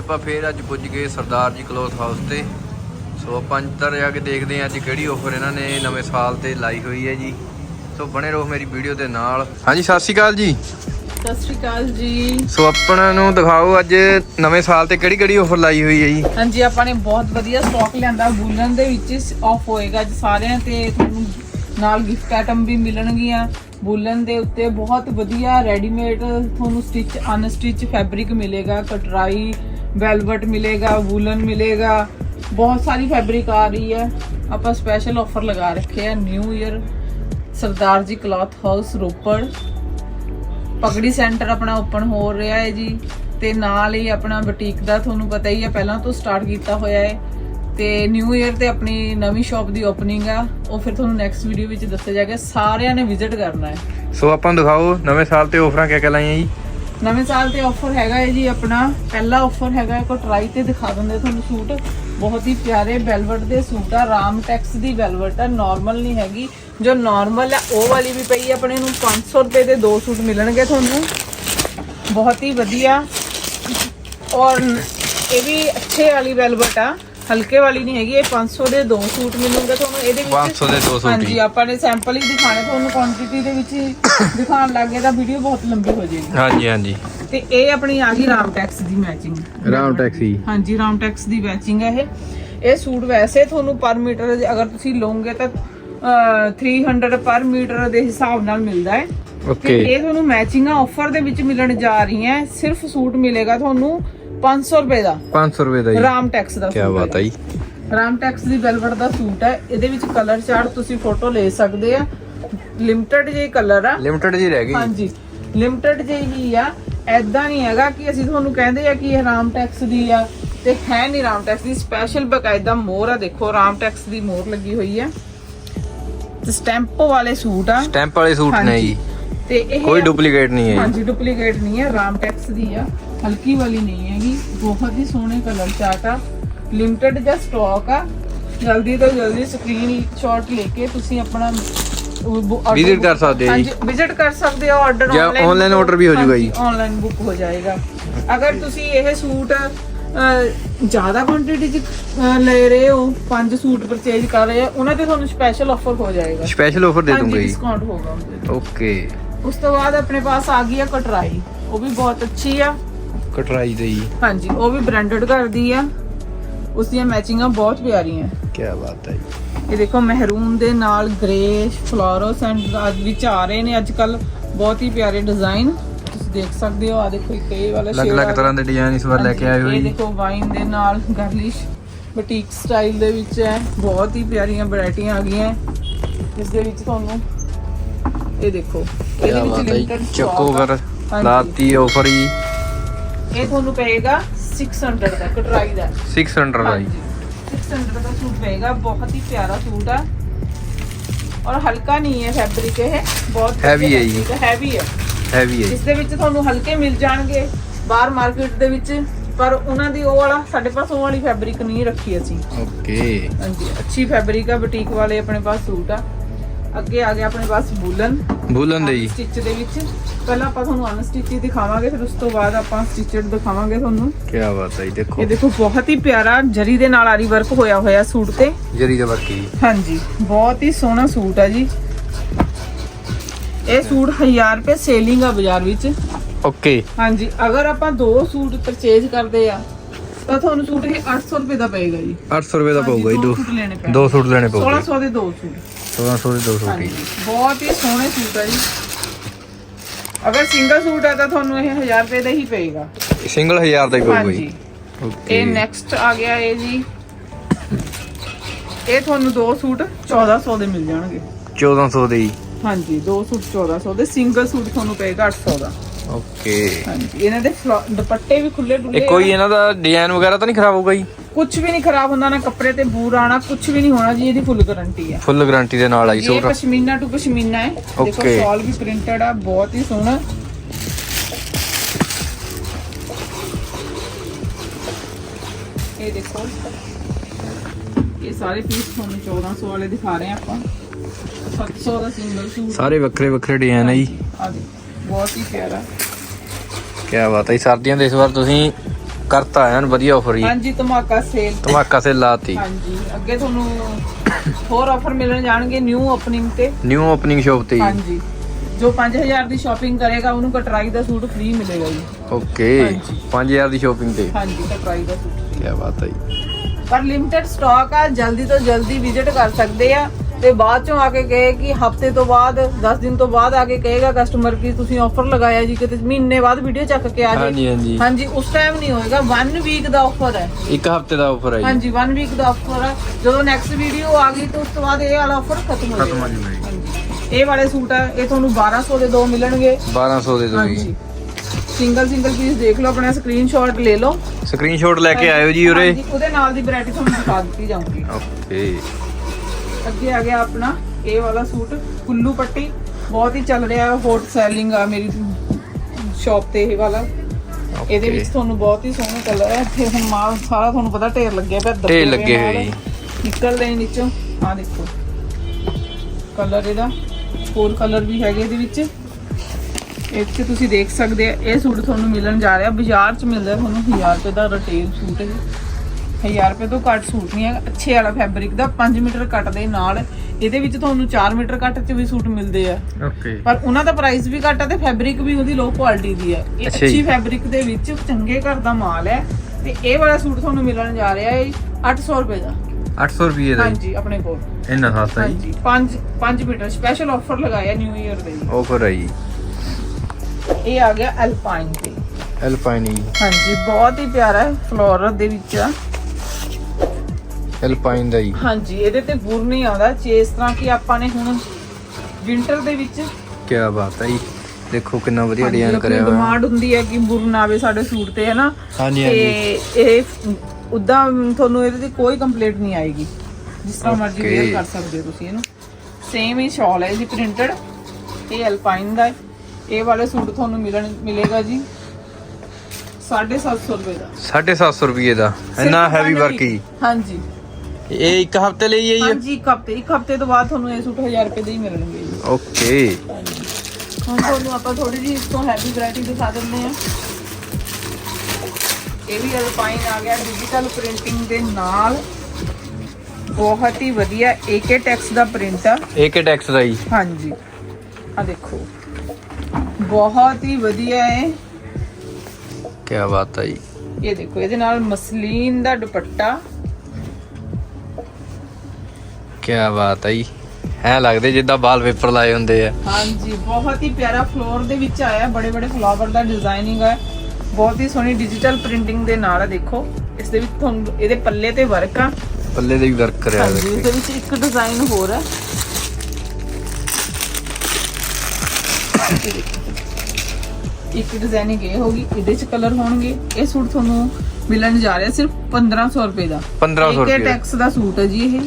ਆਪਾਂ ਫੇਰ ਅੱਜ ਪੁੱਜ ਗਏ ਸਰਦਾਰ ਜੀ ਕਲੋਥ ਹਾਊਸ ਤੇ। ਸੋ ਆਪਾਂ ਅੰਦਰ ਜਾ ਕੇ ਦੇਖਦੇ ਹਾਂ ਅੱਜ ਕਿਹੜੀ ਆਫਰ ਇਹਨਾਂ ਨੇ ਨਵੇਂ ਸਾਲ ਤੇ ਲਾਈ ਹੋਈ ਹੈ ਜੀ। ਸੋ ਬਣੇ ਰਹੋ ਮੇਰੀ ਵੀਡੀਓ ਦੇ ਨਾਲ। ਹਾਂਜੀ ਸਤਿ ਸ਼੍ਰੀ ਅਕਾਲ ਜੀ। ਸਤਿ ਸ਼੍ਰੀ ਅਕਾਲ ਜੀ। ਸੋ ਆਪਾਂ ਨੂੰ ਦਿਖਾਓ ਅੱਜ ਨਵੇਂ ਸਾਲ ਤੇ ਕਿਹੜੀ ਕਿਹੜੀ ਆਫਰ ਲਾਈ ਹੋਈ ਹੈ ਜੀ। ਹਾਂਜੀ ਆਪਾਂ ਨੇ ਬਹੁਤ ਵਧੀਆ ਸਟਾਕ ਲਿਆਂਦਾ। ਬੂਲਨ ਦੇ ਵਿੱਚ ਆਫ ਹੋਏਗਾ ਅੱਜ ਸਾਰਿਆਂ ਤੇ। ਤੁਹਾਨੂੰ ਨਾਲ ਗਿਫਟ ਆਈਟਮ ਵੀ ਮਿਲਣਗੀਆਂ। ਬੂਲਨ ਦੇ ਉੱਤੇ ਬਹੁਤ ਵਧੀਆ ਰੈਡੀਮੇਡ ਤੁਹਾਨੂੰ ਸਟਿਚ ਅਨਸਟਿਚ ਫੈਬਰਿਕ ਮਿਲੇਗਾ ਕਟਰਾਈ ਵੈਲਵਟ ਮਿਲੇਗਾ ਵੂਲਨ ਮਿਲੇਗਾ ਬਹੁਤ ਸਾਰੀ ਫੈਬਰਿਕ ਆ ਰਹੀ ਹੈ ਆਪਾਂ ਸਪੈਸ਼ਲ ਆਫਰ ਲਗਾ ਰੱਖੇ ਆ ਨਿਊ ਇਅਰ ਸਰਦਾਰ ਜੀ ਕਲੌਥ ਹਾਊਸ ਰੋਪੜ ਪਗੜੀ ਸੈਂਟਰ ਆਪਣਾ ਓਪਨ ਹੋ ਰਿਹਾ ਹੈ ਜੀ ਤੇ ਨਾਲ ਹੀ ਆਪਣਾ ਬੁਟੀਕ ਦਾ ਤੁਹਾਨੂੰ ਪਤਾ ਹੀ ਹੈ ਪਹਿਲਾਂ ਤੋਂ ਸਟਾਰਟ ਕੀਤਾ ਹੋਇਆ ਹੈ ਤੇ ਨਿਊ ਇਅਰ ਤੇ ਆਪਣੀ ਨਵੀਂ ਸ਼ਾਪ ਦੀ ਓਪਨਿੰਗ ਆ ਉਹ ਫਿਰ ਤੁਹਾਨੂੰ ਨੈਕਸਟ ਵੀਡੀਓ ਵਿੱਚ ਦੱਸਿਆ ਜਾਏਗਾ ਸਾਰਿਆਂ ਨੇ ਵਿਜ਼ਿਟ ਕਰਨਾ ਹੈ ਸੋ ਆਪਾਂ ਦਿਖਾਓ ਨਵੇਂ ਸਾਲ ਤੇ ਆਫਰਾਂ ਕਿਆ ਕਿਆ ਲਾਈਆਂ ਜੀ ਨਵੇਂ ਸਾਲ ਤੇ ਆਫਰ ਹੈਗਾ ਹੈ ਜੀ ਆਪਣਾ। ਪਹਿਲਾ ਆਫਰ ਹੈਗਾ ਕੋ ਟਰਾਈ ਤੇ ਦਿਖਾ ਦਿੰਦੇ ਤੁਹਾਨੂੰ ਸੂਟ। ਬਹੁਤ ਹੀ ਪਿਆਰੇ ਵੈਲਵਟ ਦੇ ਸੂਟ ਆ, ਰਾਮ ਟੈਕਸ ਦੀ ਵੈਲਵਟ ਆ ਨਾਰਮਲ ਨਹੀਂ ਹੈਗੀ। ਜੋ ਨਾਰਮਲ ਆ, ਉਹ ਵਾਲੀ ਵੀ ਪਈ ਆਪਣੇ ਨੂੰ 500 ਰੁਪਏ ਦੇ ਦੋ ਸੂਟ ਮਿਲਣਗੇ ਤੁਹਾਨੂੰ। ਬਹੁਤ ਹੀ ਵਧੀਆ। ਔਰ ਇਹ ਵੀ ਅੱਛੇ ਵਾਲੀ ਵੈਲਵਟ ਆ। ਹਲਕੇ ਵਾਲੀ ਨਹੀਂ ਹੈਗੀ ਇਹ 500 ਦੇ ਦੋ ਸੂਟ ਮਿਲਣਗੇ ਤੁਹਾਨੂੰ। ਇਹਦੇ ਵਿੱਚ 500 ਦੇ ਦੋ ਸੂਟ ਹਾਂਜੀ ਆਪਾਂ ਨੇ ਸੈਂਪਲ ਹੀ ਦਿਖਾਣੇ ਤੁਹਾਨੂੰ ਕੁਆਂਟੀਟੀ ਦੇ ਵਿੱਚ ਹੀ ਦਿਖਾਉਣ ਲੱਗੇ ਤਾਂ ਵੀਡੀਓ ਬਹੁਤ ਲੰਬੀ ਹੋ ਜਾਏਗੀ। ਹਾਂਜੀ ਹਾਂਜੀ। ਤੇ ਇਹ ਆਪਣੀ ਆ ਗਈ ਰਾਮ ਟੈਕਸ ਦੀ ਮੈਚਿੰਗ ਰਾਮ ਟੈਕਸੀ ਹਾਂਜੀ ਰਾਮ ਟੈਕਸ ਦੀ ਮੈਚਿੰਗ ਹੈ ਇਹ। ਇਹ ਸੂਟ ਵੈਸੇ ਤੁਹਾਨੂੰ ਪਰ ਮੀਟਰ ਅਗਰ ਤੁਸੀਂ ਲਓਗੇ ਤਾਂ ਅਹ, 300 ਪਰ ਮੀਟਰ ਦੇ ਹਿਸਾਬ ਨਾਲ ਮਿਲਦਾ ਹੈ। ਤੇ ਓਕੇ ਇਹ ਤੁਹਾਨੂੰ ਮੈਚਿੰਗ ਆਫਰ ਦੇ ਵਿੱਚ ਮਿਲਣ ਜਾ ਰਹੀ ਹੈ ਸਿਰਫ ਸੂਟ ਮਿਲੇਗਾ ਤੁਹਾਨੂੰ 500 ਰੁਪਏ ਦਾ। 500 ਰੁਪਏ ਦਾ ਜੀ। ਰਾਮ ਟੈਕਸ ਦਾ ਕੀ ਬਾਤ ਹੈ। ਜੀ। ਰਾਮ ਟੈਕਸ ਦੀ ਵੈਲਵਟ ਦਾ ਸੂਟ ਹੈ। ਇਹਦੇ ਵਿੱਚ ਕਲਰ ਚਾਰਟ ਤੁਸੀਂ ਫੋਟੋ ਲੈ ਸਕਦੇ ਆ। ਲਿਮਟਿਡ ਜਿਹੇ ਕਲਰ ਆ। ਲਿਮਟਿਡ ਜੀ ਰਹਿ ਗਈ। ਹਾਂਜੀ। ਲਿਮਟਿਡ ਜਿਹੀ ਹੀ ਆ। ਐਦਾਂ ਨਹੀਂ ਹੈਗਾ ਕਿ ਅਸੀਂ ਤੁਹਾਨੂੰ ਕਹਿੰਦੇ ਆ ਕਿ ਇਹ ਰਾਮ ਟੈਕਸ ਦੀ ਆ ਤੇ ਹੈ ਨਹੀਂ ਰਾਮ ਟੈਕਸ ਦੀ। ਸਪੈਸ਼ਲ ਬਕਾਇਦਾ ਮੋਹਰ ਆ। ਦੇਖੋ ਰਾਮ ਟੈਕਸ ਦੀ ਮੋਹਰ ਲੱਗੀ ਹੋਈ ਆ। ਤੇ ਸਟੈਂਪ ਵਾਲੇ ਸੂਟ ਆ। ਸਟੈਂਪ ਵਾਲੇ ਸੂਟ ਨੇ। ਜੀ। ਤੇ ਇਹ ਕੋਈ ਡੁਪਲੀਕੇਟ ਨਹੀਂ ਹੈ ਹਾਂਜੀ ਡੁਪਲੀਕੇਟ ਨਹੀਂ ਹੈ। ਰਾਮ ਟੈਕਸ ਦੀ ਆ। ਹਲਕੀ ਵਾਲੀ ਨਹੀਂ ਹੈਗੀ ਬਹੁਤ ਹੀ ਸੋਹਣੇ ਕਲਰ ਚਾਰਟ ਆ। ਲਿਮਟਿਡ ਜਾਂ ਸਟਾਕ ਆ। ਜਲਦੀ ਤੋਂ ਜਲਦੀ ਸਕਰੀਨ ਸ਼ਾਟ ਲੈ ਕੇ ਤੁਸੀਂ ਆਪਣਾ Visit ਕਰ ਸਕਦੇ ਜੀ। ਹਾਂਜੀ ਵਿਜ਼ਿਟ ਕਰ ਸਕਦੇ ਹੋ ਆਰਡਰ ਜਾਂ online order ਵੀ ਹੋ ਜਾਊਗਾ ਜੀ। ਆਨਲਾਈਨ ਬੁੱਕ ਹੋ ਜਾਏਗਾ। ਅਗਰ ਤੁਸੀਂ ਇਹ ਸੂਟ ਜ਼ਿਆਦਾ ਕੁਆਂਟੀਟੀ ਚ ਲੈ ਰਹੇ ਹੋ ਪੰਜ ਸੂਟ ਪਰਚੇਜ ਕਰ ਰਹੇ ਹੋ ਉਹਨਾਂ ਤੇ ਤੁਹਾਨੂੰ ਸਪੈਸ਼ਲ ਆਫਰ ਹੋ ਜਾਏਗਾ। ਸਪੈਸ਼ਲ ਆਫਰ ਦੇ ਦੂੰਗਾ ਜੀ। ਡਿਸਕਾਊਂਟ ਹੋਗਾ। ਓਕੇ ਉਸ ਤੋਂ ਬਾਅਦ ਆਪਣੇ ਪਾਸ ਆ ਗਈ ਆ ਕਟਰਾਈ। ਉਹ ਵੀ ਬਹੁਤ ਅੱਛੀ ਆ। ਕਟਰਾਈ ਦੇ ਜੀ ਹਾਂਜੀ ਉਹ ਵੀ ਬ੍ਰਾਂਡਡ ਕਰਦੀ ਆ। ਉਸ ਦੀਆਂ ਮੈਚਿੰਗਾਂ ਬਹੁਤ ਪਿਆਰੀਆਂ। ਕੀ ਬਾਤ ਹੈ ਇਹ ਦੇਖੋ ਮਹਿਰੂਨ ਦੇ ਨਾਲ ਗ੍ਰੇ ਫਲੋਰੋਸੈਂਟ ਅੱਜ ਵਿੱਚ ਆ ਰਹੇ ਨੇ। ਅੱਜ ਕੱਲ ਬਹੁਤ ਹੀ ਪਿਆਰੇ ਡਿਜ਼ਾਈਨ ਤੁਸੀਂ ਦੇਖ ਸਕਦੇ ਹੋ ਆ ਦੇਖੋ ਇੱਕ ਇਹ ਵਾਲਾ ਅਲੱਗ shade ਅਲੱਗ ਆ। ਤਰ੍ਹਾਂ ਦੇ ਡਿਜ਼ਾਈਨ ਇਸ ਵਾਰ ਲੈ ਕੇ ਆਏ ਹੋਏ ਇਹ ਦੇਖੋ ਵਾਈਨ ਦੇ ਨਾਲ ਗਰਲਿਸ਼ ਬੁਟੀਕ ਸਟਾਈਲ ਦੇ ਵਿੱਚ ਹੈ। ਬਹੁਤ ਹੀ ਪਿਆਰੀਆਂ ਵੈਰਾਈਟੀਆਂ ਆ ਗਈਆਂ। ਇਸ ਦੇ ਵਿੱਚ ਤੁਹਾਨੂੰ ਇਹ ਦੇਖੋ ਇਹਦੇ ਵਿੱਚ ਹੈ stock ਚੱਕੋ। ਕਰ। ਲਾਤੀ ਆਫਰ ਜੀ ਇਹ ਤੁਹਾਨੂੰ ਪਏਗਾ 600 ਦਾ ਕਟਰਾਈ ਦਾ। 600 ਦਾ ਜੀ। ਹਾਂਜੀ। 600 ਦਾ ਸੂਟ ਪਏਗਾ ਬਹੁਤ ਹੀ ਪਿਆਰਾ ਸੂਟ ਆ। ਔਰ ਹਲਕਾ ਨਹੀਂ ਹੈ ਫੈਬਰਿਕ ਇਹ ਬਹੁਤ Heavy ਹੈ ਜੀ। ਹੈਵੀ ਹੈ। ਹੈਵੀ ਹੈ ਇਸ ਜੀ ਦੇ ਵਿੱਚ ਤੁਹਾਨੂੰ ਹਲਕੇ ਮਿਲ ਜਾਣਗੇ ਬਾਹਰ ਮਾਰਕੀਟ ਦੇ ਵਿੱਚ ਪਰ ਉਹਨਾਂ ਦੀ ਉਹ ਵਾਲਾ ਸਾਡੇ ਪਾਸ ਉਹ ਵਾਲੀ ਫੈਬਰਿਕ ਨਹੀਂ ਰੱਖੀ ਅਸੀਂ। ਓਕੇ ਹਾਂਜੀ ਅੱਛੀ ਫੈਬਰਿਕ ਆ ਬੁਟੀਕ ਵਾਲੇ ਆਪਣੇ ਪਾਸ ਸੂਟ ਆ। ਅੱਗੇ ਆ ਗਿਆ ਆਪਣੇ ਪਾਸ ਬੂਲਨ। ਬੁਲਨ ਦੇ ਜੀ। ਸਟਿਚ ਦੇ ਵਿੱਚ। ਪਹਿਲਾਂ ਆਪਾਂ ਤੁਹਾਨੂੰ ਅਨਸਟਿਚ ਦਿਖਾਵਾਂਗੇ ਫਿਰ ਉਸ ਤੋਂ ਬਾਅਦ ਆਪਾਂ ਸਟਿਚਡ ਦਿਖਾਵਾਂਗੇ ਤੁਹਾਨੂੰ। ਕੀ ਬਾਤ ਹੈ ਜੀ ਦੇਖੋ। ਇਹ ਦੇਖੋ ਬਹੁਤ ਹੀ ਪਿਆਰਾ ਜਰੀ ਦੇ ਨਾਲ ਆਰੀ ਵਰਕ ਹੋਇਆ ਹੋਇਆ ਸੂਟ ਤੇ। ਜਰੀ ਦਾ ਵਰਕ ਜੀ। ਹਾਂਜੀ ਬਹੁਤ ਹੀ ਸੋਹਣਾ ਸੂਟ ਆ ਜੀ। ਇਹ ਸੂਟ 1000 ਰੁਪਏ ਸੇਲਿੰਗ ਆ ਬਾਜ਼ਾਰ ਵਿੱਚ। ਓਕੇ। ਹਾਂਜੀ ਅਗਰ ਆਪਾਂ ਦੋ ਸੂਟ ਪਰਚੇਜ ਕਰਦੇ ਆ ਤਾਂ ਤੁਹਾਨੂੰ ਸੂਟ ਇਹ 800 ਰੁਪਏ ਦਾ ਪਏਗਾ ਜੀ। 800 ਰੁਪਏ ਦਾ ਪਊਗਾ ਜੀ ਦੋ ਸੂਟ ਲੈਣੇ ਪੈਣਗੇ। ਦੋ ਸੂਟ ਲੈਣੇ ਪਊਗੇ। 1600 ਦੇ ਦੋ ਸੂਟ। 1600 ਦੇ ਦੋ ਸੂਟ ਹਾਂਜੀ ਜੀ ਬਹੁਤ ਹੀ ਸੋਹਣੇ ਸੂਟ ਆ ਜੀ। ਅਗਰ ਸਿੰਗਲ ਸੂਟ ਆ ਤਾਂ ਤੁਹਾਨੂੰ ਇਹ 1000 ਰੁਪਏ ਦਾ ਹੀ ਪਏਗਾ। ਸਿੰਗਲ 1000 ਦਾ ਹੀ ਪਊਗਾ ਹਾਂਜੀ। ਜੀ ਇਹ ਓਕੇ ਨੈਕਸਟ ਆ ਗਿਆ ਇਹ ਜੀ। ਇਹ ਤੁਹਾਨੂੰ ਦੋ ਸੂਟ 1400 ਦੇ ਮਿਲ ਜਾਣਗੇ। 1400 ਦੇ ਜੀ ਹਾਂਜੀ ਦੋ ਸੂਟ 1400 ਦੇ। ਸਿੰਗਲ ਸੂਟ ਤੁਹਾਨੂੰ ਪਏਗਾ 800 ਦਾ। ਓਕੇ। ਹਾਂਜੀ ਇਹਨਾਂ ਦੇ ਫਲੋ- ਦੁਪੱਟੇ ਵੀ ਖੁੱਲੇ ਡੁੱਲੇ ਇਹ ਕੋਈ ਇਹਨਾਂ ਦਾ ਡਿਜ਼ਾਈਨ ਵਗੈਰਾ ਤਾਂ ਨਹੀਂ ਖਰਾਬ ਹੋਊਗਾ ਜੀ? ਕੁਝ ਵੀ ਨਹੀਂ ਖਰਾਬ ਹੁੰਦਾ ਨਾ ਕੱਪੜੇ ਤੇ ਬੂਰ ਆਣਾ ਕੁਝ ਵੀ ਨਹੀਂ ਹੋਣਾ ਜੀ ਇਹਦੀ ਫੁੱਲ ਗਾਰੰਟੀ ਹੈ ਫੁੱਲ ਗਾਰੰਟੀ ਦੇ ਨਾਲ ਆਈ ਇਹ ਸੂਟ ਪਸ਼ਮੀਨਾ ਟੂ ਪਸ਼ਮੀਨਾ ਹੈ। ਦੇਖੋ Okay. ਸ਼ਾਲ ਵੀ ਪ੍ਰਿੰਟਡ ਆ ਬਹੁਤ ਹੀ ਸੋਹਣਾ। ਇਹ ਦੇਖੋ ਇਹ ਸਾਰੇ ਪੀਸ ਤੁਹਾਨੂੰ 1400 ਵਾਲੇ ਦਿਖਾ ਰਹੇ ਆ ਆਪਾਂ। 700 ਦਾ ਸਿੰਗਲ ਸੂਟ ਸਾਰੇ ਵੱਖਰੇ ਵੱਖਰੇ ਡਿਜ਼ਾਈਨ ਹੈ ਜੀ। ਆ ਦੇਖੋ ਬਹੁਤ ਹੀ ਪਿਆਰਾ। ਕੀ ਬਾਤ ਹੈ ਸਰਦੀਆਂ ਦੇ ਇਸ ਵਾਰ ਤੁਸੀਂ ਕਰਤਾ ਐਨ ਵਧੀਆ ਆਫਰ ਜੀ। ਹਾਂਜੀ ਧਮਾਕਾ ਸੇਲ ਧਮਾਕਾ ਸੇ ਲਾਤੀ। ਹਾਂਜੀ ਅੱਗੇ ਤੁਹਾਨੂੰ ਹੋਰ ਆਫਰ ਮਿਲਣ ਜਾਣਗੇ ਨਿਊ ਓਪਨਿੰਗ ਤੇ। ਨਿਊ ਓਪਨਿੰਗ ਸ਼ੋਪ ਤੇ ਹਾਂਜੀ ਜੋ 5000 ਦੀ ਸ਼ਾਪਿੰਗ ਕਰੇਗਾ ਉਹਨੂੰ ਕਟਰਾਈ ਦਾ ਸੂਟ ਫ੍ਰੀ ਮਿਲੇਗਾ ਜੀ। ਓਕੇ ਹਾਂਜੀ। 5000 ਦੀ ਸ਼ੋਪਿੰਗ ਤੇ। ਹਾਂਜੀ ਕਟਰਾਈ ਦਾ ਸੂਟ ਕੀ ਬਾਤ ਹੈ ਪਰ ਲਿਮਟਿਡ ਸਟਾਕ ਆ ਜਲਦੀ ਤੋਂ ਜਲਦੀ ਵਿਜ਼ਿਟ ਕਰ ਸਕਦੇ ਆ। ਤੇ ਬਾਅਦ ਚੋਂ ਆ ਕੇ ਕਹੇ ਕਿ ਹਫ਼ਤੇ ਤੋਂ ਬਾਅਦ 10 ਦਿਨ ਤੋਂ ਬਾਅਦ ਆ ਕੇ ਕਹੇਗਾ ਕਸਟਮਰ ਕਿ ਤੁਸੀਂ ਆਫਰ ਲਗਾਇਆ ਜੀ ਕਿਤੇ ਮਹੀਨੇ ਬਾਅਦ ਵੀਡੀਓ ਚੱਕ ਕੇ ਆ ਹਾਂਜੀ ਜਾਏ। ਹਾਂਜੀ ਹਾਂਜੀ। ਉਸ ਟਾਈਮ ਨਹੀਂ ਹੋਏਗਾ। 1 ਵੀਕ ਦਾ ਆਫਰ ਹੈ। ਇੱਕ ਹਫ਼ਤੇ ਦਾ ਆਫਰ ਹੈ ਜੀ। ਹਾਂਜੀ 1 ਵੀਕ ਦਾ ਆਫਰ ਹੈ। ਜਦੋਂ ਨੈਕਸਟ ਵੀਡੀਓ ਆ ਗਈ ਤਾਂ ਉਸ ਤੋਂ ਬਾਅਦ ਇਹ ਵਾਲਾ ਆਫਰ ਖਤਮ ਹੋ ਖਤਮ ਹੋ ਜਾਏਗਾ ਜੀ। ਹਾਂਜੀ। ਇਹ ਵਾਲੇ ਸੂਟ ਆ ਇਹ ਤੁਹਾਨੂੰ 1200 ਦੇ ਦੋ ਮਿਲਣਗੇ। 1200 ਦੇ ਦੋ ਜੀ। ਹਾਂਜੀ। ਸਿੰਗਲ ਸਿੰਗਲ ਪੀਸ ਦੇਖ ਲਓ ਆਪਣਾ ਸਕਰੀਨਸ਼ਾਟ ਲੈ ਲਓ। ਸਕਰੀਨਸ਼ਾਟ ਲੈ ਕੇ ਆਇਓ ਜੀ ਉਰੇ। ਹਾਂਜੀ, ਉਹਦੇ ਨਾਲ ਦੀ ਵੈਰਾਈਟੀ ਤੁਹਾਨੂੰ ਦਿਖਾ ਦਿੱਤੀ ਜਾਊਗੀ। ਓਕੇ ਅੱਗੇ ਆ ਗਿਆ ਆਪਣਾ ਇਹ ਵਾਲਾ ਸੂਟ ਕੁੱਲੂ ਪੱਟੀ। ਬਹੁਤ ਹੀ ਚੱਲ ਰਿਹਾ ਹੌਟ ਸੈਲਿੰਗ ਆ ਮੇਰੀ ਸ਼ਾਪ ਤੇ ਇਹ ਵਾਲਾ। ਇਹਦੇ ਵਿੱਚ ਤੁਹਾਨੂੰ ਬਹੁਤ ਹੀ ਸੋਹਣੇ ਕਲਰ ਹੈ ਇੱਥੇ ਹੁਣ ਮਾਲ ਸਾਰਾ ਤੁਹਾਨੂੰ ਪਤਾ ਢੇਰ ਲੱਗਿਆ ਪਿਆ ਢੇਰ ਲੱਗੇ ਹੋਏ। ਜੀ। ਨਿਕਲਦੇ ਨੇ ਨੀਚੋਂ। ਆ ਦੇਖੋ। ਕਲਰ ਇਹਦਾ। ਹੋਰ ਕਲਰ ਵੀ ਹੈਗੇ ਇਹਦੇ ਵਿੱਚ। ਇੱਥੇ ਤੁਸੀਂ ਦੇਖ ਸਕਦੇ ਆ ਇਹ ਸੂਟ ਤੁਹਾਨੂੰ ਮਿਲਣ ਜਾ ਰਿਹਾ। ਬਾਜ਼ਾਰ 'ਚ ਮਿਲਦਾ ਤੁਹਾਨੂੰ 1000 ਰੁਪਏ ਦਾ ਰਿਟੇਲ ਸੂਟ ਹੈ। 1000 ਰੁਪਏ ਤੋਂ ਘੱਟ ਸੂਟ ਨਹੀਂ ਹੈ ਅੱਛੇ ਵਾਲਾ ਫੈਬਰਿਕ ਦਾ 5 ਮੀਟਰ ਕੱਟ ਦੇ ਨਾਲ। ਇਹਦੇ ਵਿੱਚ ਤੁਹਾਨੂੰ 4 ਮੀਟਰ ਕੱਟ 'ਚ ਵੀ ਸੂਟ ਮਿਲਦੇ ਆ। ਓਕੇ ਪਰ ਉਹਨਾਂ ਦਾ ਪ੍ਰਾਈਸ ਵੀ ਘੱਟ ਆ ਤੇ ਫੈਬਰਿਕ ਵੀ ਉਹਦੀ ਲੋ ਕੁਆਲਿਟੀ ਦੀ ਹੈ ਇਹ ਅੱਛਾ ਫੈਬਰਿਕ ਦੇ ਵਿੱਚ ਚੰਗੇ ਘਰ ਦਾ ਮਾਲ ਹੈ ਤੇ ਇਹ ਵਾਲਾ ਸੂਟ ਤੁਹਾਨੂੰ ਮਿਲਣ ਜਾ ਰਿਹਾ ਹੈ 800 ਰੁਪਏ ਦਾ। 800 ਰੁਪਏ ਦਾ ਹਾਂਜੀ ਆਪਣੇ ਕੋਲ। ਇੰਨਾ ਸਸਤਾ ਜੀ? ਹਾਂਜੀ 5 5 ਮੀਟਰ ਸਪੈਸ਼ਲ ਆਫਰ ਲਗਾਇਆ ਨਿਊ ਇਅਰ ਦੇ ਲਈ। ਆਫਰ ਹੈ ਜੀ। ਇਹ ਆ ਗਿਆ ਐਲਪਾਈਨ ਤੇ। ਐਲਪਾਈਨ ਜੀ। ਹਾਂਜੀ ਬਹੁਤ ਹੀ ਪਿਆਰਾ ਹੈ ਫਲੋਰਲ ਦੇ ਵਿੱਚ ਆ। ਐਲਪਾਈਨ ਦਾ ਜੀ। ਹਾਂਜੀ ਇਹਦੇ ਤੇ ਬੁਰ ਨਹੀਂ ਆਉਂਦਾ। ਜੇ ਇਸ ਤਰ੍ਹਾਂ ਕਿ ਆਪਾਂ ਨੇ ਹੁਣ ਵਿੰਟਰ ਦੇ ਵਿੱਚ ਕੀ ਬਾਤ ਹੈ ਜੀ। ਦੇਖੋ ਕਿੰਨਾ ਵਧੀਆ ਡਿਜ਼ਾਈਨ ਕਰਿਆ ਹੋਇਆ। ਡਿਮਾਂਡ ਹੁੰਦੀ ਹੈ ਕਿ ਬੁਰ ਨਾ ਆਵੇ ਸਾਡੇ ਸੂਟ ਤੇ ਹੈ ਨਾ? ਹਾਂਜੀ ਤੇ ਇਹ ਉਦਾਂ ਤੁਹਾਨੂੰ ਇਹਦੇ ਤੇ ਕੋਈ ਕੰਪਲੇਂਟ ਨਹੀਂ ਆਏਗੀ। ਜਿਸ ਤਰ੍ਹਾਂ ਮਰਜ਼ੀ. ਵੇਅਰ ਕਰ ਸਕਦੇ ਹੋ ਤੁਸੀਂ ਇਹਨੂੰ ਸੇਮ ਹੀ ਸ਼ਾਲ ਹੈ ਇਹਦੀ ਪ੍ਰਿੰਟਡ ਇਹ ਅਲਪਾਈਨ ਦਾ ਹੈ। ਇਹ ਵਾਲੇ ਸੂਟ ਤੁਹਾਨੂੰ ਮਿਲਣ ਮਿਲੇਗਾ ਜੀ। 750 ਰੁਪਏ ਦਾ। 750 ਰੁਪਏ ਦਾ। ਇੰਨਾ ਹੈਵੀ ਵਰਕ। ਜੀ ਹਾਂਜੀ। ਇਹ ਇੱਕ ਹਫ਼ਤੇ ਲਈ ਹੈ ਜੀ? ਹਾਂਜੀ ਇੱਕ ਹਫ਼ਤੇ ਇੱਕ ਹਫ਼ਤੇ ਤੋਂ ਬਾਅਦ ਤੁਹਾਨੂੰ ਇਹ ਸੂਟ 1000 ਰੁਪਏ ਦੇ ਹੀ ਮਿਲਣਗੇ ਜੀ। ਓਕੇ। ਹੁਣ ਤੁਹਾਨੂੰ ਆਪਾਂ ਥੋੜੀ ਜਿਹੀ ਇਸ ਤੋਂ ਹੈਵੀ ਵੈਰਾਈਟੀ ਦਿਖਾ ਦਿੰਦੇ ਆ ਇਹ ਵੀ ਅਲਪਾਈਨ ਆ ਗਿਆ ਡਿਜੀਟਲ ਪ੍ਰਿੰਟਿੰਗ ਦੇ ਨਾਲ। ਬਹੁਤ ਹੀ ਵਧੀਆ ਏਕੇ ਟੈਕਸ ਦਾ ਪ੍ਰਿੰਟ ਆ। ਏਕੇ ਟੈਕਸ ਦਾ ਜੀ। ਹਾਂਜੀ। ਆ ਦੇਖੋ। ਬਹੁਤ ਹੀ ਵਧੀਆ ਹੈ ਕੀ ਬਾਤ ਹੈ ਜੀ। ਇਹ ਦੇਖੋ ਇਹਦੇ ਨਾਲ ਮਸਲੀਨ ਦਾ ਦੁਪੱਟਾ। ਕੀ ਬਾਤ ਹੈ ਜੀ। ਐ ਲੱਗਦੇ ਜਿੱਦਾਂ ਵਾਲ ਪੇਪਰ ਲਾਏ ਹੁੰਦੇ ਆ। ਹਾਂਜੀ ਬਹੁਤ ਹੀ ਪਿਆਰਾ ਫਲੋਰ ਦੇ ਵਿੱਚ ਆਇਆ। ਬੜੇ ਬੜੇ ਫਲਾਵਰ ਦਾ ਡਿਜ਼ਾਈਨਿੰਗ ਹੈ ਬਹੁਤ ਹੀ ਸੋਹਣੀ ਡਿਜੀਟਲ ਪ੍ਰਿੰਟਿੰਗ ਦੇ ਨਾਲ ਹੈ ਦੇਖੋ। ਇਸ ਦੇ ਵਿੱਚ ਤੁਹਾਨੂੰ ਇਹਦੇ ਪੱਲੇ ਤੇ ਵਰਕ ਆ। ਪੱਲੇ ਦੇ ਵੀ ਵਰਕ ਕਰਿਆ ਹਾਂਜੀ ਹੋਇਆ ਇਸ ਦੇ ਵਿੱਚ ਇੱਕ ਡਿਜ਼ਾਈਨ ਹੋਰ ਹੈ। ਇੱਕ ਡਿਜ਼ਾਈਨਿੰਗ ਇਹ ਹੋਗੀ ਇਹਦੇ ਚ ਕਲਰ ਹੋਣਗੇ। ਇਹ ਸੂਟ ਤੁਹਾਨੂੰ ਮਿਲਣ ਜਾ ਰਿਹਾ ਸਿਰਫ 1500 ਰੁਪਏ ਦਾ। 1500 ਇਹ ਰੁਪਏ ਦਾ। ਟੈਕਸ ਦਾ ਸੂਟ ਹੈ ਜੀ ਇਹ।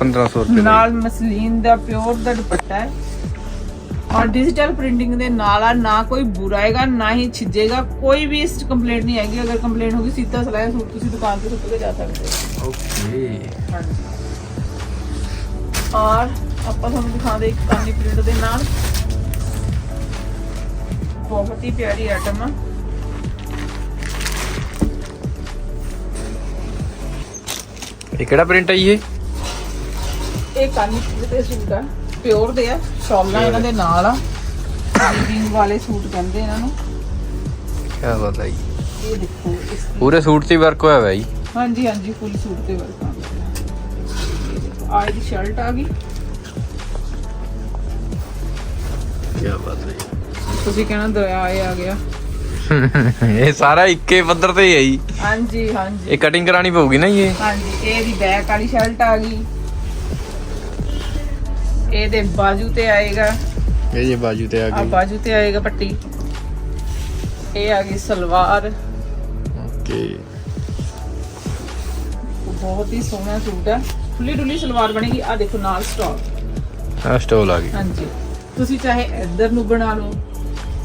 1500 ਰੁਪਏ ਦਾ ਨਾਲ ਮਸਲੀਨ ਦਾ ਪਿਓਰ ਦਾ ਦੁਪੱਟਾ ਹੈ। ਔਰ ਡਿਜੀਟਲ ਪ੍ਰਿੰਟਿੰਗ ਦੇ ਨਾਲ ਆ ਨਾ ਕੋਈ ਬੁਰਾਏਗਾ ਨਾ ਹੀ ਛਿਜੇਗਾ। ਕੋਈ ਵੀ ਇਸ ਕੰਪਲੇਂਟ ਨਹੀਂ ਆਏਗੀ ਅਗਰ ਕੰਪਲੇਂਟ ਹੋਗੀ ਸੀਤਾ ਸਲਾਇਆ ਸੂਟ ਤੁਸੀਂ ਦੁਕਾਨ ਤੇ ਸੁੱਟ ਕੇ ਜਾ ਸਕਦੇ ਹੋ। ਓਕੇ ਹਾਂਜੀ। ਔਰ ਆਪਾਂ ਤੁਹਾਨੂੰ ਦਿਖਾਉਂਦੇ ਇੱਕ ਕਾਨੀ ਪ੍ਰਿੰਟ ਦੇ ਨਾਲ। ਬਹੁਤ ਹੀ ਪਿਆਰੀ ਆਈਟਮ ਆ। ਇਹ ਕਿਹੜਾ ਪ੍ਰਿੰਟ ਹੈ ਇਹ? ਇਹ ਕਾਨੀ ਦੇ ਸੂਟ ਆ। ਪਿਓਰ ਦੇ ਆ। ਸ਼ਾਲਾਂ ਇਹਨਾਂ ਦੇ ਨਾਲ ਆ। ਵੀਵਿੰਗ ਵਾਲੇ ਸੂਟ ਕਹਿੰਦੇ ਇਹਨਾਂ ਨੂੰ। ਕੀ ਬਾਤ ਹੈ ਜੀ। ਇਹ ਦੇਖੋ ਇਸ ਪੂਰੇ ਸੂਟ ਤੇ ਵਰਕ ਹੋਇਆ ਹੋਇਆ ਜੀ? ਹਾਂਜੀ ਹਾਂਜੀ ਫੁੱਲ ਸੂਟ ਤੇ ਵਰਕ ਆ। ਇਹ ਦੇਖੋ ਆਹ ਦੀ ਸ਼ਰਟ ਆ ਗਈ। ਕੀ ਬਾਤ ਹੈ ਤੁਸੀਂ ਕਹਿਣਾ ਦਰਿਆ ਇਹ ਆ ਗਿਆ। ਇਹ ਸਾਰਾ ਇੱਕੇ ਪੱਧਰ ਤੇ ਹੀ ਹੈ ਜੀ। ਹਾਂਜੀ ਹਾਂਜੀ। ਇਹ ਕਟਿੰਗ ਕਰਾਣੀ ਪਊਗੀ ਨਾ ਜੀ ਇਹ? ਹਾਂਜੀ ਇਹ ਦੀ ਬੈਕ ਵਾਲੀ ਸ਼ਰਟ ਆ ਗਈ। ਇਹਦੇ ਬਾਜੂ ਤੇ ਆਏਗਾ। ਇਹ ਜੇ ਬਾਜੂ ਤੇ ਆ ਆ ਬਾਜੂ ਤੇ ਆਏਗਾ ਪੱਟੀ। ਇਹ ਆ ਗਈ ਸਲਵਾਰ। ਓਕੇ। ਬਹੁਤ ਹੀ ਸੋਹਣਾ ਸੂਟ ਹੈ ਖੁੱਲੀ ਡੁੱਲੀ ਸਲਵਾਰ ਬਣੇਗੀ। ਆ ਦੇਖੋ ਨਾਲ ਸਟਾਕ ਆ ਸਟੋਲ ਆ ਗਈ। ਹਾਂਜੀ। ਤੁਸੀਂ ਚਾਹੇ ਇੱਧਰ ਨੂੰ ਬਣਾ ਲਓ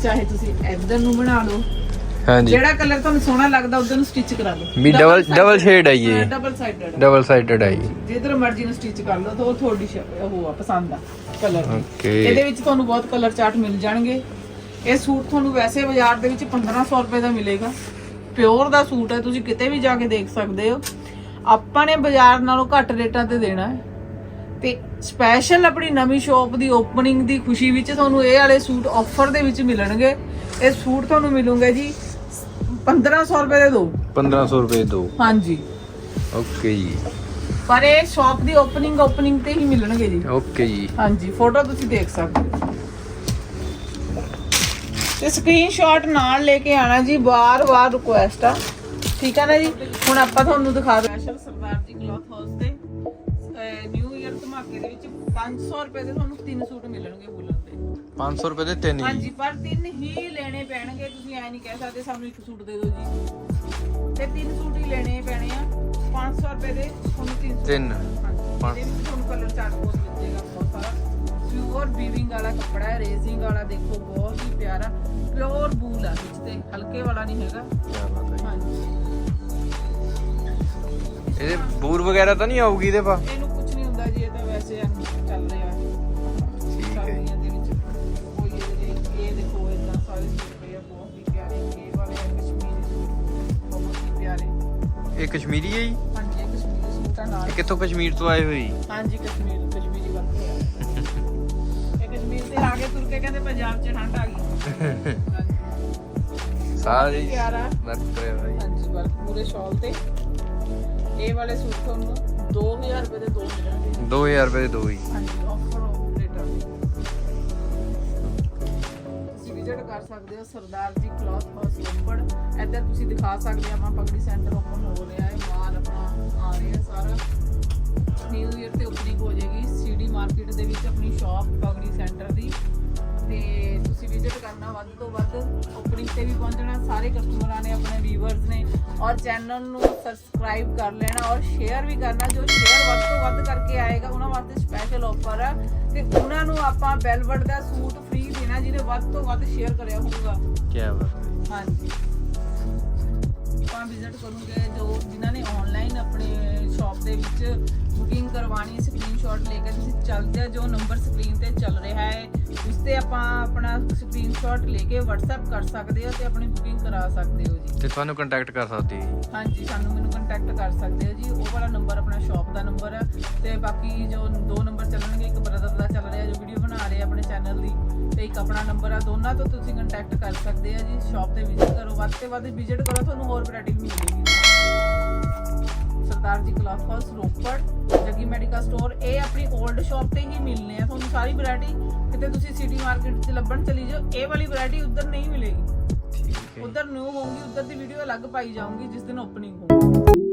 ਚਾਹੇ ਤੁਸੀਂ ਇੱਧਰ ਨੂੰ ਬਣਾ ਲਓ। ਹਾਂਜੀ। ਜਿਹੜਾ ਕਲਰ ਤੁਹਾਨੂੰ ਸੋਹਣਾ ਲੱਗਦਾ ਉਧਰ ਨੂੰ ਸਟਿਚ ਕਰਾ ਲਓ ਵੀ ਡਬਲ ਡਬਲ ਸ਼ੇਡ ਹੈ ਇਹ। ਡਬਲ ਸਾਈਡਡ ਡਬਲ ਸਾਈਡਡ ਹੈ ਜਿੱਧਰ ਮਰਜ਼ੀ ਨੂੰ ਸਟਿਚ ਕਰ ਲਓ ਤਾਂ ਉਹ ਤੁਹਾਡੀ ਉਹ ਆ ਪਸੰਦ ਆ ਕਲਰ ਓਕੇ। ਇਹਦੇ ਵਿੱਚ ਤੁਹਾਨੂੰ ਬਹੁਤ ਕਲਰ ਚਾਰਟ ਮਿਲ ਜਾਣਗੇ। ਇਹ ਸੂਟ ਤੁਹਾਨੂੰ ਵੈਸੇ ਬਾਜ਼ਾਰ ਦੇ ਵਿੱਚ 1500 ਰੁਪਏ ਦਾ ਮਿਲੇਗਾ। ਪਿਓਰ ਦਾ ਸੂਟ ਹੈ ਤੁਸੀਂ ਕਿਤੇ ਵੀ ਜਾ ਕੇ ਦੇਖ ਸਕਦੇ ਹੋ। ਆਪਾਂ ਨੇ ਬਾਜ਼ਾਰ ਨਾਲੋਂ ਘੱਟ ਰੇਟਾਂ ਤੇ ਦੇਣਾ ਹੈ। ਤੇ ਸਪੈਸ਼ਲ ਆਪਣੀ ਨਵੀਂ ਸ਼ਾਪ ਦੀ ਓਪਨਿੰਗ ਦੀ ਖੁਸ਼ੀ ਵਿੱਚ ਤੁਹਾਨੂੰ ਇਹ ਵਾਲੇ ਸੂਟ ਆਫਰ ਦੇ ਵਿੱਚ ਮਿਲਣਗੇ। ਇਹ ਸੂਟ ਤੁਹਾਨੂੰ ਮਿਲੂਗੇ ਜੀ 1500 ਰੁਪਏ ਦੇ ਦੋ। 1500 ਰੁਪਏ ਦੋ। ਹਾਂਜੀ। ਓਕੇ ਜੀ। ਪਰ ਇਹ ਸ਼ਾਪ ਦੀ ਓਪਨਿੰਗ ਓਪਨਿੰਗ ਤੇ ਹੀ ਮਿਲਣਗੇ ਜੀ। ਓਕੇ ਜੀ। ਹਾਂਜੀ ਫੋਟੋ ਤੁਸੀਂ ਦੇਖ ਸਕਦੇ ਹੋ। ਤੇ ਸਕਰੀਨਸ਼ਾਟ ਨਾਲ ਲੈ ਕੇ ਆਣਾ ਜੀ ਬਾਰ-ਬਾਰ ਰਿਕੁਐਸਟ ਆ। ਠੀਕ ਆ ਨਾ ਜੀ? ਹੁਣ ਆਪਾਂ ਤੁਹਾਨੂੰ ਦਿਖਾ ਦਿੰਦੇ special Sardar ji cloth house ਤੇ ਨਿਊ ਇਅਰ ਧਮਾਕੇ ਦੇ ਵਿੱਚ 500 ਰੁਪਏ ਦੇ ਤੁਹਾਨੂੰ ਤਿੰਨ ਸੂਟ ਮਿਲਣਗੇ ਬੁਲਨ ਦੇ 500 ਰੁਪਏ ਦੇ ਤਿੰਨ ਹਾਂਜੀ ਪਰ ਤਿੰਨ ਹੀ ਤੁਸੀਂ ਐ ਨਹੀਂ ਕਹਿ ਸਕਦੇ ਸਾਨੂੰ ਇੱਕ ਸੂਟ ਦੇ ਦਿਓ ਜੀ। ਤੇ ਤਿੰਨ ਸੂਟ ਹੀ ਲੈਣੇ ਪੈਣੇ ਆ। 500 ਰੁਪਏ ਦੇ ਤੁਹਾਨੂੰ ਤਿੰਨ ਸੂਟ। ਤਿੰਨ। ਹਾਂਜੀ। ਇਹਦੇ ਵਿੱਚ ਤੁਹਾਨੂੰ ਕਲਰ ਚਾਰਟ ਬਹੁਤ ਮਿਲ ਜਾਏਗਾ ਬਹੁਤ ਸਾਰਾ। ਪਿਓਰ ਵੀਵਿੰਗ ਵਾਲਾ ਕੱਪੜਾ ਹੈ ਰੇਜ਼ਿੰਗ ਵਾਲਾ ਦੇਖੋ ਬਹੁਤ ਹੀ ਪਿਆਰਾ। ਪਿਓਰ ਬੂਲ ਆ ਵਿੱਚ ਤੇ ਹਲਕੇ ਵਾਲਾ ਨਹੀਂ ਹੈਗਾ। ਕਿਆ ਬਾਤ ਹੈ ਹਾਂਜੀ। ਜੀ। ਇਹਦੇ ਬੂਰ ਵਗੈਰਾ ਤਾਂ ਨਹੀਂ ਆਊਗੀ ਇਹਦੇ ਪਾ? ਇਹਨੂੰ ਇਹ ਕਸ਼ਮੀਰੀ ਹੈ ਜੀ? ਹਾਂਜੀ ਇਹ ਕਸ਼ਮੀਰੀ ਸੂਟ ਆ ਨਾਲ। ਇਹ ਕਿੱਥੋਂ ਕਸ਼ਮੀਰ ਤੋਂ ਆਏ ਹੋਏ ਜੀ? ਹਾਂਜੀ ਕਸ਼ਮੀਰ ਕਸ਼ਮੀਰੀ ਹੈ ਇਹ ਕਸ਼ਮੀਰ ਤੇ ਆ ਕੇ ਤੁਰ ਕੇ ਕਹਿੰਦੇ ਪੰਜਾਬ 'ਚ ਠੰਡ ਆ ਗਈ। ਸਾਰੇ ਹੀ ਪਿਆਰਾ। ਵਰਕ ਕਰਿਆ ਹੋਇਆ ਹਾਂਜੀ ਵਰਕ ਪੂਰੇ ਸ਼ਾਲ ਤੇ। ਇਹ ਵਾਲੇ ਸੂਟ ਤੁਹਾਨੂੰ 2000 ਰੁਪਏ ਦੇ ਦੋ ਮਿਲਣਗੇ। 2000 ਰੁਪਏ ਦੇ ਦੋ ਜੀ। ਹਾਂਜੀ ਆਫਰ ਆਫ ਰੇਟਾਂ ਤੁਸੀਂ ਵਿਜ਼ਿਟ ਕਰ ਸਕਦੇ ਹੋ, ਸਰਦਾਰ ਜੀ ਕਲੌਥ ਹਾਊਸ ਰੋਪੜ ਇੱਧਰ ਤੁਸੀਂ ਦਿਖਾ ਸਕਦੇ ਆ ਆਪਾਂ ਪਗੜੀ ਸੈਂਟਰ ਓਪਨ ਹੋ ਰਿਹਾ ਹੈ ਮਾਲ ਆਪਣਾ ਆ ਰਿਹਾ ਸਾਰਾ। ਨਿਊ ਇਅਰ ਤੇ ਓਪਨਿੰਗ ਹੋ ਜਾਏਗੀ ਸੀਡੀ ਮਾਰਕੀਟ ਦੇ ਵਿੱਚ ਆਪਣੀ ਸ਼ਾਪ ਪਗੜੀ ਸੈਂਟਰ ਦੀ। ਤੇ ਤੁਸੀਂ ਵਿਜ਼ਿਟ ਕਰਨਾ ਵੱਧ ਤੋਂ ਵੱਧ ਓਪਨਿੰਗ ਤੇ ਵੀ ਪਹੁੰਚਣਾ, ਸਾਰੇ ਕਸਟਮਰਾਂ ਨੇ ਆਪਣੇ ਵੀਵਰਸ ਨੇ ਔਰ ਚੈਨਲ ਨੂੰ ਸਬਸਕ੍ਰਾਈਬ ਕਰ ਲੈਣਾ ਔਰ ਸ਼ੇਅਰ ਵੀ ਕਰਨਾ, ਜੋ ਸ਼ੇਅਰ ਵੱਧ ਤੋਂ ਵੱਧ ਕਰਕੇ ਆਏਗਾ, ਉਹਨਾਂ ਵਾਸਤੇ ਸਪੈਸ਼ਲ ਆਫਰ ਆ। ਤੇ ਉਹਨਾਂ ਨੂੰ ਆਪਾਂ ਬੈਲਵਟ ਦਾ ਸੂਟ ਦੇਣਾ ਜਿਹਨੇ ਵੱਧ ਤੋਂ ਵੱਧ ਸ਼ੇਅਰ ਕਰਿਆ ਹੋਊਗਾ। ਕੀ ਬਾਤ ਹੈ। ਹਾਂਜੀ। ਆਪਾਂ ਵਿਜ਼ਿਟ ਕਰੂਗੇ ਜੋ ਜਿਨ੍ਹਾਂ ਨੇ ਆਨਲਾਈਨ ਆਪਣੇ ਸ਼ਾਪ ਦੇ ਵਿੱਚ ਬੁਕਿੰਗ ਕਰਵਾਣੀ ਸਕਰੀਨਸ਼ਾਟ ਲੈ ਕੇ ਤੁਸੀਂ ਚੱਲਦੇ ਆ ਜੋ ਨੰਬਰ ਸਕਰੀਨ ਤੇ ਚੱਲ ਰਿਹਾ ਹੈ ਉਸ ਤੇ ਆਪਾਂ ਆਪਣਾ ਸਕਰੀਨਸ਼ਾਟ ਲੈ ਕੇ WhatsApp ਕਰ ਸਕਦੇ ਹੋ ਤੇ ਆਪਣੀ ਬੁਕਿੰਗ ਕਰਾ ਸਕਦੇ ਹੋ ਜੀ। ਤੇ ਤੁਹਾਨੂੰ ਕੰਟੈਕਟ ਕਰ ਸਕਦੇ ਜੀ। ਹਾਂਜੀ ਸਾਨੂੰ ਮੈਨੂੰ ਕੰਟੈਕਟ ਕਰ ਸਕਦੇ ਹੋ ਜੀ। ਉਹ ਵਾਲਾ ਨੰਬਰ ਆਪਣਾ ਸ਼ਾਪ ਦਾ ਨੰਬਰ ਹੈ ਤੇ ਬਾਕੀ ਜੋ ਦੋ ਨੰਬਰ ਚੱਲਣਗੇ ਇੱਕ ਬ੍ਰਦਰ ਦਾ ਚੱਲ ਰਿਹਾ ਜੋ ਵੀਡੀਓ ਬਣਾ ਰਹੇ ਆ ਆਪਣੇ ਚੈਨਲ ਦੀ। ਤੇ ਇੱਕ ਆਪਣਾ ਨੰਬਰ ਆ ਦੋਨਾਂ ਤੋਂ ਤੁਸੀਂ ਕੰਟੈਕਟ ਕਰ ਸਕਦੇ ਆ ਜੀ। ਸ਼ਾਪ ਤੇ ਵਿਜ਼ਿਟ ਕਰੋ। ਵੱਧ ਤੋਂ ਵੱਧ ਵਿਜ਼ਿਟ ਕਰੋ ਤੁਹਾਨੂੰ ਹੋਰ ਵੈਰਾਈਟੀ ਮਿਲੇਗੀ। Sardar ji cloth house Ropar Jaggi medical store ਇਹ ਆਪਣੀ 올ਡ ਸ਼ਾਪ ਤੇ ਹੀ ਮਿਲਨੇ ਆ। ਤੁਹਾਨੂੰ ਸਾਰੀ ਵੈਰਾਈਟੀ ਕਿਤੇ ਤੁਸੀਂ ਸਿਟੀ ਮਾਰਕੀਟ 'ਚ ਲੱਭਣ ਚਲੀ ਜਾਓ ਇਹ ਵਾਲੀ ਵੈਰਾਈਟੀ ਉੱਧਰ ਨਹੀਂ ਮਿਲੇਗੀ। ਉਧਰ ਨਿਊ ਹੋਊਗੀ ਉਧਰ ਦੀ ਵੀਡੀਓ ਅਲੱਗ ਪਾਈ ਜਾਊਗੀ ਜਿਸ ਦਿਨ ਓਪਨਿੰਗ ਹੋਊਗੀ।